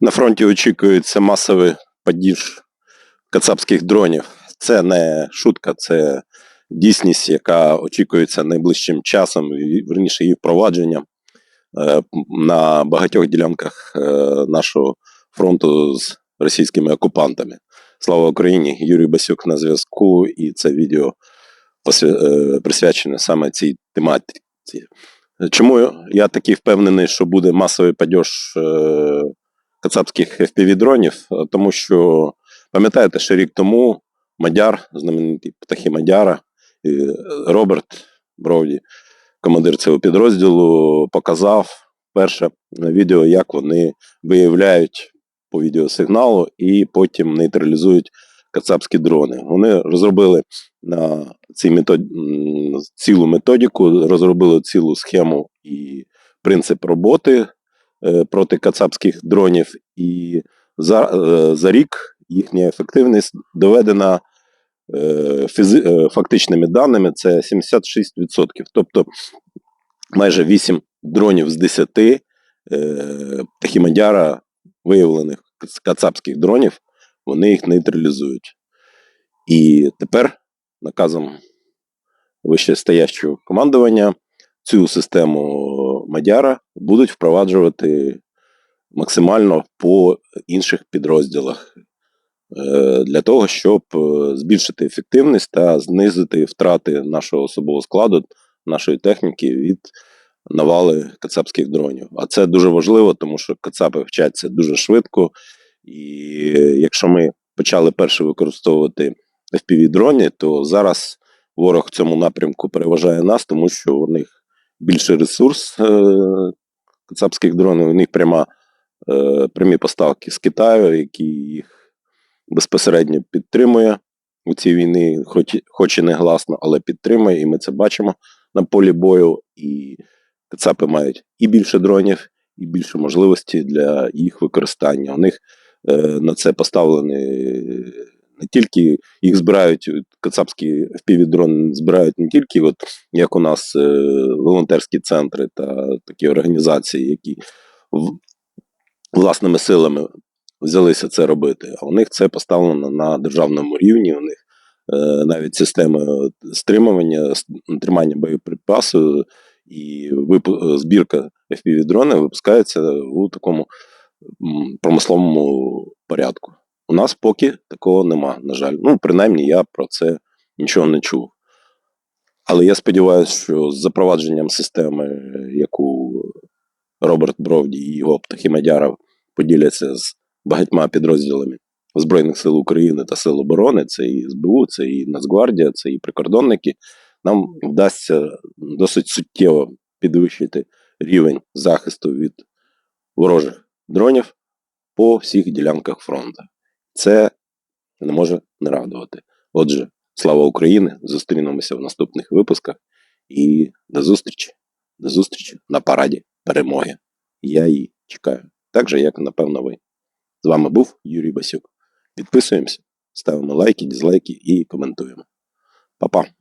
На фронті очікується масовий падіж кацапських дронів. Це не шутка, це дійсність, яка очікується найближчим часом, верніше її впровадження е, на багатьох ділянках е, нашого фронту з російськими окупантами. Слава Україні! Юрій Басюк на зв'язку, і це відео е, присвячене саме цій тематиці. Чому я такий впевнений, що буде масовий падеж е, кацапських FPV-дронів? Е, Тому що, пам'ятаєте, ще рік тому Мадяр, знаменитий птахи Мадяра, е, Роберт Бровді, командир цього підрозділу, показав перше на відео, як вони виявляють по відеосигналу і потім нейтралізують кацапські дрони. Вони розробили на цій метод... цілу методику, розробили цілу схему і принцип роботи е, проти кацапських дронів, і за, е, за рік їхня ефективність доведена е, фізи... е, фактичними даними це 76%. Тобто майже 8 дронів з 10 е, Тахімадяра виявлених кац- кацапських дронів, вони їх нейтралізують. І тепер наказом вищестоящого командування цю систему Мадяра будуть впроваджувати максимально по інших підрозділах е, для того, щоб е, збільшити ефективність та знизити втрати нашого особового складу, нашої техніки від навали кацапських дронів. А це дуже важливо, тому що кацапи вчаться дуже швидко. І якщо ми почали перше використовувати FPV-дрони, то зараз ворог в цьому напрямку переважає нас, тому що у них більший ресурс е, кацапських дронів, у них пряма, е, прямі поставки з Китаю, які їх безпосередньо підтримує у цій війні, хоч, хоч і не гласно, але підтримує, і ми це бачимо на полі бою. І кацапи мають і більше дронів, і більше можливості для їх використання. У них е, на це поставлені не тільки їх збирають, кацапські FPV-дрони збирають не тільки, от, як у нас е, волонтерські центри та такі організації, які власними силами взялися це робити. А у них це поставлено на державному рівні. У них е, навіть системи стримування, тримання боєприпасу і е, збірка FPV-дронів випускається у такому промисловому порядку. У нас поки такого нема, на жаль. Ну, принаймні, я про це нічого не чув. Але я сподіваюся, що з запровадженням системи, яку Роберт Бровді і його Птахімедяров поділяться з багатьма підрозділами Збройних сил України та Сил оборони, це і СБУ, це і Нацгвардія, це і прикордонники, нам вдасться досить суттєво підвищити рівень захисту від ворожих дронів по всіх ділянках фронту. Це не може не радувати. Отже, слава Україні! Зустрінемося в наступних випусках і до зустрічі. До зустрічі на параді перемоги. Я її чекаю. Так же, як напевно ви. З вами був Юрій Басюк. Підписуємося, ставимо лайки, дізлайки і коментуємо. Па-па!